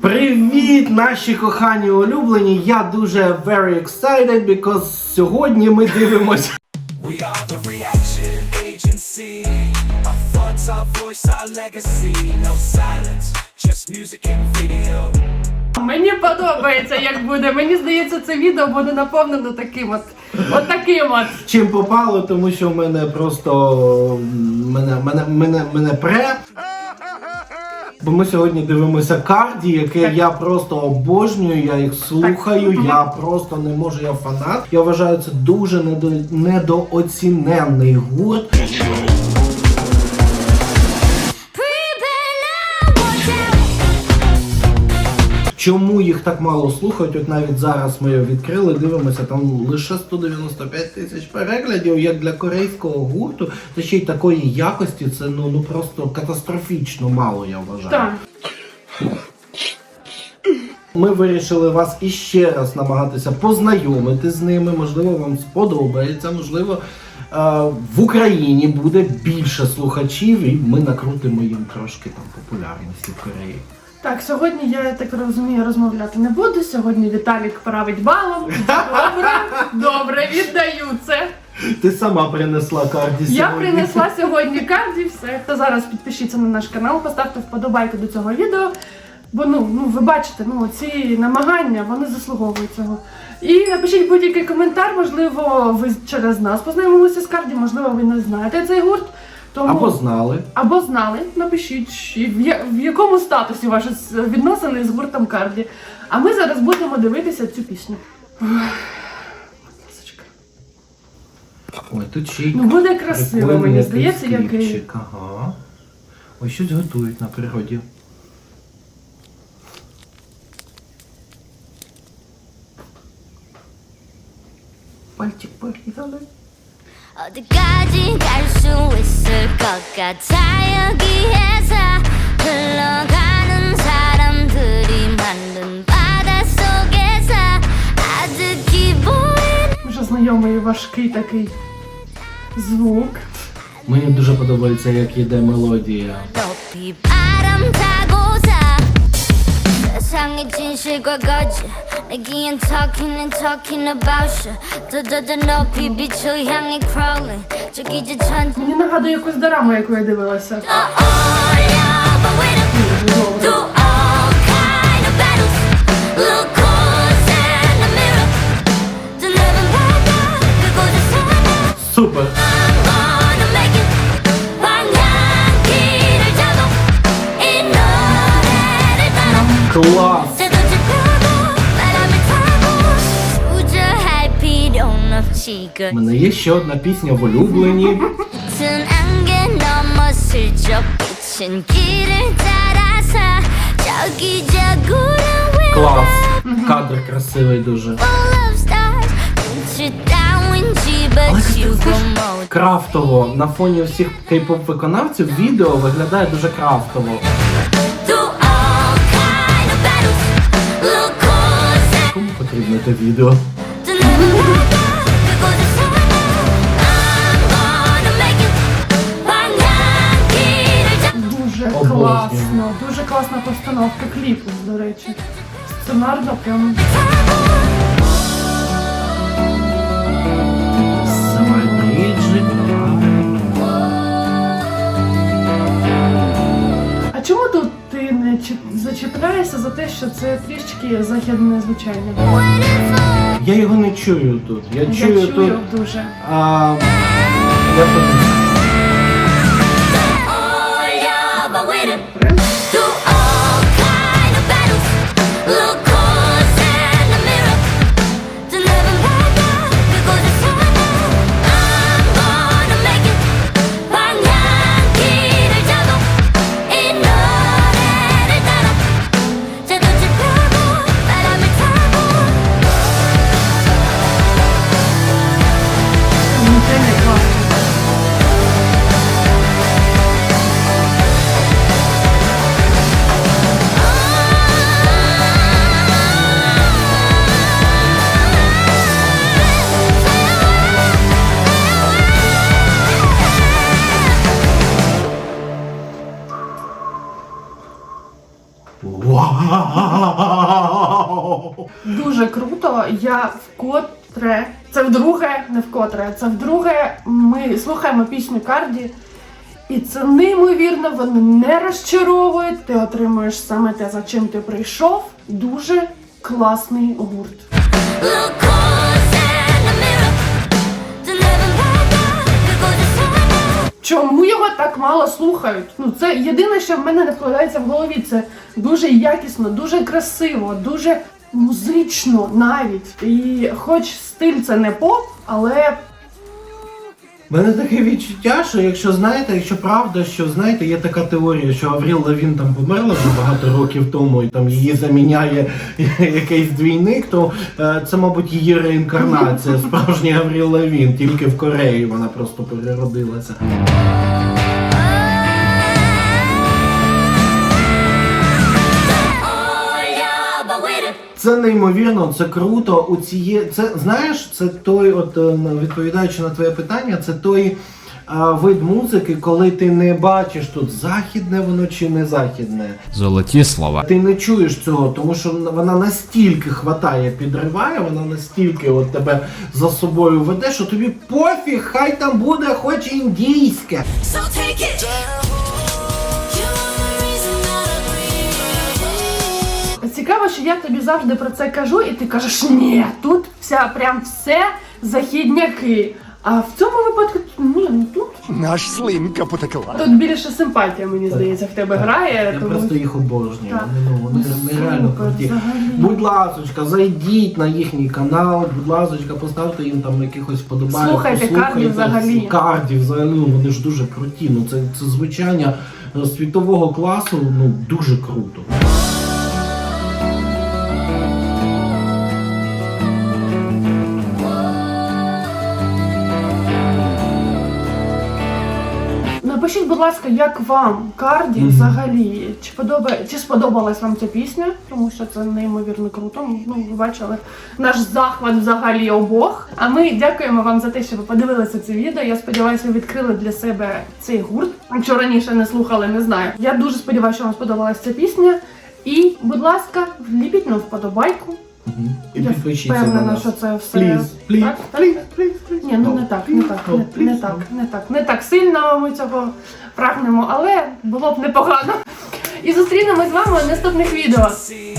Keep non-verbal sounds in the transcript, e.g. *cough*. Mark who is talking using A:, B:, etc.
A: Привіт, наші кохані улюблені! Я дуже very excited, because сьогодні ми дивимося.
B: We are the reaction agency. Our thoughts, our voice, our legacy. No silence, just music and video.
C: Мені подобається, як буде. Мені здається, це відео буде наповнено таким от, от таким от.
A: Чим попало, тому що в мене просто мене, мене, мене, мене пре. Бо ми сьогодні дивимося карді, яке я просто обожнюю, я їх слухаю, я просто не можу, я фанат. Я вважаю, це дуже недо, недооціненний гурт. Чому їх так мало слухають? От навіть зараз ми його відкрили, дивимося, там лише 195 тисяч переглядів, як для корейського гурту, та ще й такої якості, це ну, ну просто катастрофічно мало, я вважаю.
C: Так.
A: Ми вирішили вас іще раз намагатися познайомити з ними. Можливо, вам сподобається, можливо, е, в Україні буде більше слухачів, і ми накрутимо їм трошки там популярності в Кореї.
C: Так, сьогодні я так розумію, розмовляти не буду. Сьогодні Віталік править балом. Добре, добре, віддаю це.
A: Ти сама принесла карді сьогодні.
C: Я принесла сьогодні карді, все. То зараз підпишіться на наш канал, поставте вподобайку до цього відео. Бо ну, ну ви бачите, ну ці намагання вони заслуговують цього. І напишіть будь-який коментар, можливо, ви через нас познайомилися з карді, можливо, ви не знаєте цей гурт. Тому
A: Або знали.
C: або знали, напишіть, в, якому статусі ваші відносини з гуртом Карді. А ми зараз будемо дивитися цю пісню. Ой,
A: тут ще й
C: Ну буде красиво, мені здається, як
A: Ага. Ось щось готують на природі.
D: 같아 여기에서 흘러가는 사람들이 만든 바닷속에서 아주 기분이
C: Вже знайомий важкий такий звук.
A: Мені дуже подобається, як іде мелодія.
D: 높이 바람 타고서 세 상의 진실과 거짓 내기엔 talking and talking about you 더더더 높이 빛을 향해 crawling 저기 저 천지
C: Мені нагадує якусь дораму, яку я дивилася.
D: 어울려 but with a Do
A: Клас!
D: Це
A: У мене є ще одна пісня в улюблені. Клас! Кадр красивий дуже. Але, крафтово на фоні всіх кей-поп виконавців відео виглядає дуже крафтово.
D: 잡아
C: Дуже класно, дуже класна постановка кліпу, до речі. Сценарно прям. Зачіпляєшся за те, що це трішки західне звучання?
A: Я його не чую тут. Я
C: Я
A: чую тут.
C: дуже.
A: А, я подумаю.
C: Дуже круто. Я вкотре, це вдруге, не вкотре, це вдруге. Ми слухаємо пісню Карді. І це неймовірно, вони не розчаровують. Ти отримуєш саме те, за чим ти прийшов. Дуже класний гурт. Чому його так мало слухають? Ну це єдине, що в мене не вкладається в голові. Це дуже якісно, дуже красиво, дуже музично навіть. І хоч стиль це не поп, але
A: Мене таке відчуття, що якщо знаєте, якщо правда, що знаєте, є така теорія, що Авріл Лавін там померла вже багато років тому, і там її заміняє *laughs* якийсь двійник, то е, це, мабуть, її реінкарнація, справжній Авріл Лавін, тільки в Кореї вона просто переродилася. Це неймовірно, це круто. У ціє... Це знаєш, це той, от е, відповідаючи на твоє питання, це той а, вид музики, коли ти не бачиш тут західне воно чи не західне.
E: Золоті слова.
A: Ти не чуєш цього, тому що вона настільки хватає, підриває, вона настільки от тебе за собою веде, що тобі пофіг, хай там буде хоч індійське.
D: So take it.
C: Цікаво, що я тобі завжди про це кажу, і ти кажеш, ні, тут вся прям все західняки. А в цьому випадку ні, ну тут,
F: Наш слинка потекла.
C: тут більше симпатія, мені здається, в тебе грає.
A: Я
C: тому-
A: просто їх обожнюю.
C: Так.
A: Вони, ну, вони
C: Ну,
A: нереально
C: супер,
A: круті.
C: взагалі.
A: Будь ласочка, зайдіть на їхній канал, будь ласочка, поставте їм там якихось подобайок.
C: Слухайте Карді взагалі.
A: Карді взагалі, ну вони ж дуже круті. Ну це, це звучання е, світового класу, ну дуже круто.
C: Напишіть, будь ласка, як вам Карді взагалі? Чи подобає, чи сподобалась вам ця пісня? Тому що це неймовірно круто. Ну, ви бачили наш захват взагалі обох. А ми дякуємо вам за те, що ви подивилися це відео. Я сподіваюся, ви відкрили для себе цей гурт. Якщо раніше не слухали, не знаю. Я дуже сподіваюся, що вам сподобалась ця пісня. І, будь ласка, вліпіть нам вподобайку. Я впевнена,
A: нас.
C: що це все.
A: Please, please,
C: Так, так,
A: please, please, please.
C: Ні, ну
A: No,
C: не так, не так,
A: no,
C: не, не так, не так, не так сильно ми цього прагнемо, але було б непогано. І зустрінемось з вами в наступних відео.
B: See,